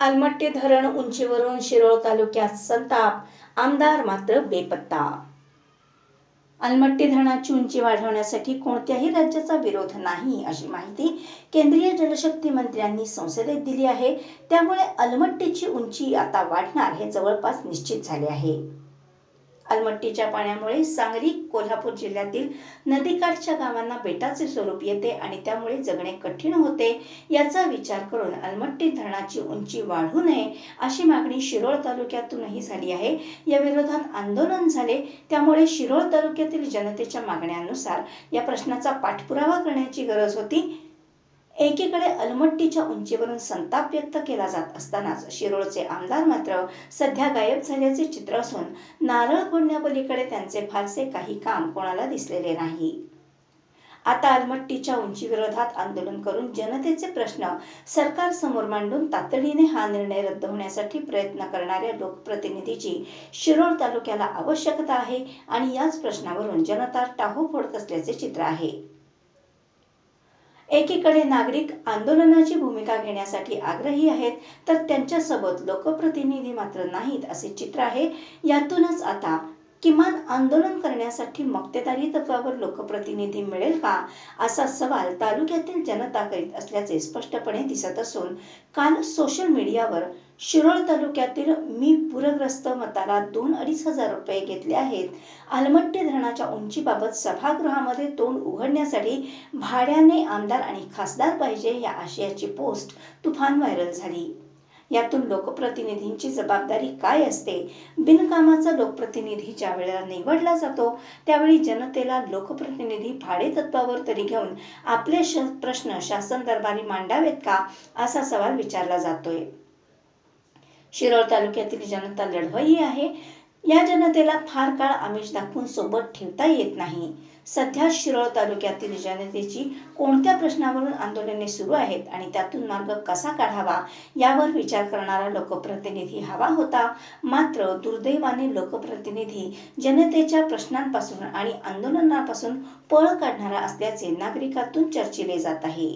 अलमट्टी धरण उंचीवरून शिरोळ तालुक्यात संताप आमदार मात्र बेपत्ता. अलमट्टी धरणाची उंची वाढवण्यासाठी कोणत्याही राज्याचा विरोध नाही अशी माहिती केंद्रीय जलशक्ती मंत्र्यांनी संसदेत दिली आहे. त्यामुळे अलमट्टीची उंची आता वाढणार हे जवळपास निश्चित झाले आहे. अलमट्टीच्या पाण्यामुळे सांगली कोल्हापूर जिल्ह्यातील नदीकाठच्या गावांना बेटाचे स्वरूप येते आणि त्यामुळे जगणे कठीण होते. याचा विचार करून अलमट्टी धरणाची उंची वाढू नये अशी मागणी शिरोळ तालुक्यातूनही झाली आहे. या विरोधात आंदोलन झाले. त्यामुळे शिरोळ तालुक्यातील जनतेच्या मागण्यानुसार या प्रश्नाचा पाठपुरावा करण्याची गरज होती. एकीकडे अलमट्टीच्या उंचीवरून संताप व्यक्त केला जात असतानाच शिरोळचे आमदार मात्र सध्या गायब झाल्याचे चित्र असून नारळ फोडण्यापलीकडे त्यांचे फारसे काही काम कोणाला दिसलेले नाही. आता अलमट्टीच्या उंचीविरोधात आंदोलन करून जनतेचे प्रश्न सरकारसमोर मांडून तातडीने हा निर्णय रद्द होण्यासाठी प्रयत्न करणाऱ्या लोकप्रतिनिधीची शिरोळ तालुक्याला आवश्यकता आहे आणि याच प्रश्नावरून जनता टाहू फोडत असल्याचे चित्र आहे. एकीकडे नागरिक आंदोलनाची भूमिका घेण्यासाठी आग्रही आहेत तर त्यांच्यासोबत लोकप्रतिनिधी मात्र नाहीत असे चित्र आहे. यातूनच आता किमान आंदोलन करण्यासाठी मक्तेदारी तत्वावर लोकप्रतिनिधी मिळेल का? असा सवाल तालुक्यातील जनता करीत असल्याचे स्पष्टपणे दिसत असून काल सोशल मीडियावर शिरोळ तालुक्यातील मी पूरग्रस्त मताला दोन अडीच हजार रुपये घेतले आहेत. आलमट्टी धरणाच्या उंचीबाबत सभागृहामध्ये तोंड उघडण्यासाठी भाड्याने आमदार आणि खासदार पाहिजे या आशयाची पोस्ट तुफान व्हायरल झाली. यातून लोकप्रतिनिधींची जबाबदारी काय असते? बिनकामाचा लोकप्रतिनिधी ज्या वेळेला निवडला जातो त्यावेळी जनतेला लोकप्रतिनिधी भाडे तत्वावर तरी घेऊन आपले प्रश्न शासन दरबारी मांडावेत का? असा सवाल विचारला जातोय. शिरोळ तालुक्यातील जनता लढवई आहे. या जनतेला फार काळ आमिष दाखवून सोबत ठेवता येत नाही. सध्या शिरोळ तालुक्यातील जनतेची कोणत्या प्रश्नावरून आंदोलने सुरू आहेत आणि त्यातून मार्ग कसा काढावा यावर विचार करणारा लोकप्रतिनिधी हवा होता. मात्र दुर्दैवाने लोकप्रतिनिधी जनतेच्या प्रश्नांपासून आणि आंदोलनापासून पळ काढणारा असल्याचे नागरिकातून चर्चिले जात आहे.